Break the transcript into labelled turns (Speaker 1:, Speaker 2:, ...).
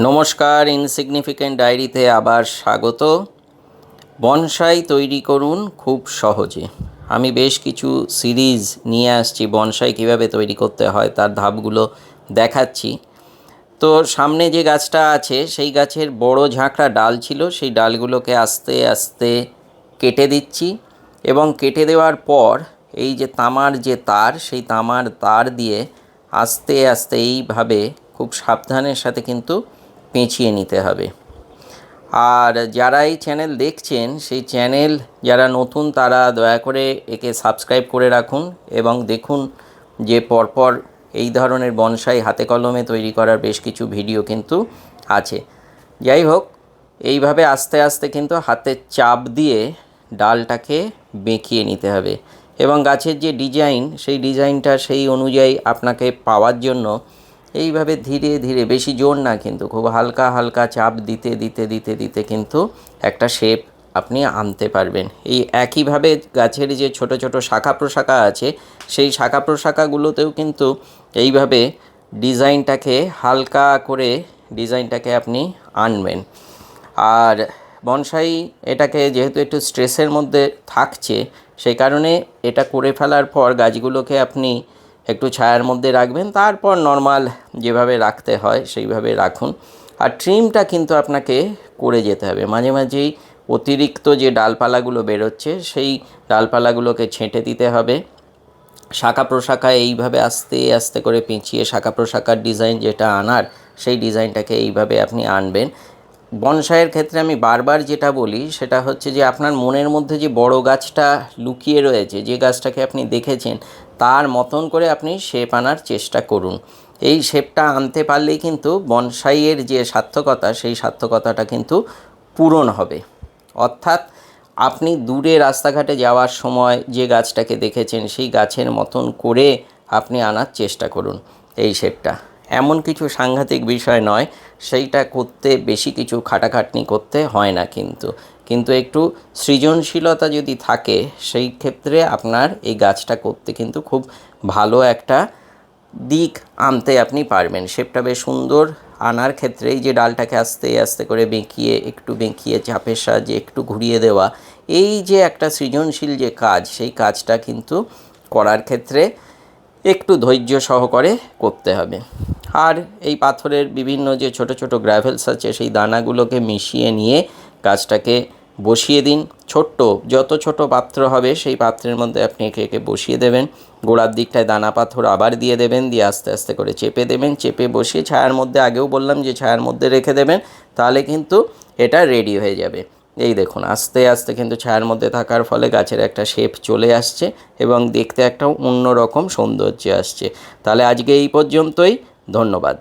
Speaker 1: নমস্কার ইনসিগনিফিক্যান্ট ডায়েরিতে আবার স্বাগত। বনসাই তৈরি করুন খুব সহজে। আমি বেশ কিছু সিরিজ নিয়ে আসছি বনসাই কীভাবে তৈরি করতে হয়, তার ধাপগুলো দেখাচ্ছি। তো সামনে যে গাছটা আছে, সেই গাছের বড় ঝাঁকড়া ডাল ছিল, সেই ডালগুলোকে আস্তে আস্তে কেটে দিচ্ছি এবং কেটে দেওয়ার পর এই যে তামার যে তার, সেই তামার তার দিয়ে আস্তে আস্তে এইভাবে খুব সাবধানের সাথে কিন্তু পেঁচিয়ে নিতে হবে। আর যারা এই চ্যানেল দেখছেন, সেই চ্যানেল যারা নতুন, তারা দয়া করে একে সাবস্ক্রাইব করে রাখুন এবং দেখুন যে পরপর এই ধরনের বনসাই হাতে কলমে তৈরি করার বেশ কিছু ভিডিও কিন্তু আছে। যাই হোক, এইভাবে আস্তে আস্তে কিন্তু হাতে চাপ দিয়ে ডালটাকে বেঁকিয়ে নিতে হবে এবং গাছের যে ডিজাইন সেই ডিজাইনটা সেই অনুযায়ী আপনাকে পাওয়ার জন্য এইভাবে ধীরে ধীরে, বেশি জোর না কিন্তু, খুব হালকা হালকা চাপ দিতে দিতে দিতে দিতে কিন্তু একটা শেপ আপনি আনতে পারবেন। এই একইভাবে গাছের যে ছোট ছোট শাখা প্রশাখা আছে, সেই শাখা প্রশাখাগুলোতেও কিন্তু এইভাবে ডিজাইনটাকে হালকা করে ডিজাইনটাকে আপনি আনবেন। আর বনসাই এটাকে যেহেতু একটু স্ট্রেসের মধ্যে থাকছে, সেই কারণে এটা করে ফেলার পর গাছগুলোকে আপনি একটু ছায়ার মধ্যে রাখবেন, তারপর নর্মাল যেভাবে রাখতে হয় সেইভাবে রাখুন। আর ট্রিমটা কিন্তু আপনাকে করে যেতে হবে। মাঝে মাঝেই অতিরিক্ত যে ডালপালাগুলো বেরোচ্ছে, সেই ডালপালাগুলোকে ছেঁটে দিতে হবে। শাখা প্রশাখা এইভাবে আস্তে আস্তে করে পেঁচিয়ে শাখা প্রশাখার ডিজাইন যেটা আনার, সেই ডিজাইনটাকে এইভাবে আপনি আনবেন। বনসাইয়ের ক্ষেত্রে আমি বারবার যেটা বলি, সেটা হচ্ছে যে আপনার মনের মধ্যে যে বড় গাছটা লুকিয়ে রয়েছে, যে গাছটাকে আপনি দেখেছেন তার মতন করে আপনি শেপ আনার চেষ্টা করুন। এই শেপটা আনতে পারলেই কিন্তু বনসাইয়ের যে সার্থকতা, সেই সার্থকতাটা কিন্তু পূরণ হবে। অর্থাৎ আপনি দূরে রাস্তাঘাটে যাওয়ার সময় যে গাছটাকে দেখেছেন, সেই গাছের মতন করে আপনি আনার চেষ্টা করুন এই শেপটা। এমন কিছু সাংঘাতিক বিষয় নয়, সেইটা করতে বেশি কিছু খাটাখাটনি করতে হয় না কিন্তু। কিন্তু একটু সৃজনশীলতা যদি থাকে, সেই ক্ষেত্রে আপনার এই গাছটা করতে কিন্তু খুব ভালো একটা দিক আনতে আপনি পারবেন। শেপটা বেশ সুন্দর। আনার ক্ষেত্রেই যে ডালটাকে আস্তে আস্তে করে বেঁকিয়ে, একটু বেঁকিয়ে, চাপের সাহায্যে একটু ঘুরিয়ে দেওয়া, এই যে একটা সৃজনশীল যে কাজ, সেই কাজটা কিন্তু করার ক্ষেত্রে একটু ধৈর্য সহকারে করতে হবে। আর এই পাথরের বিভিন্ন যে ছোট ছোট গ্র্যাভেলস আছে, সেই দানাগুলোকে মিশিয়ে নিয়ে গাছটাকে বসিয়ে দিন। ছোট্ট, যত ছোট পাত্র হবে, সেই পাত্রের মধ্যে আপনি একে একে বসিয়ে দেবেন। গোড়ার দিকটায় দানা পাথর আবার দিয়ে দেবেন, দিয়ে আস্তে আস্তে করে চেপে দেবেন। চেপে বসিয়ে ছায়ার মধ্যে আগেও বললাম যে ছায়ার মধ্যে রেখে দেবেন, তাহলে কিন্তু এটা রেডি হয়ে যাবে। এই দেখুন, আস্তে আস্তে কিন্তু ছায়ার মধ্যে থাকার ফলে গাছের একটা শেপ চলে আসছে এবং দেখতে একটা অন্যরকম সৌন্দর্য আসছে। তাহলে আজকে এই পর্যন্তই, ধন্যবাদ।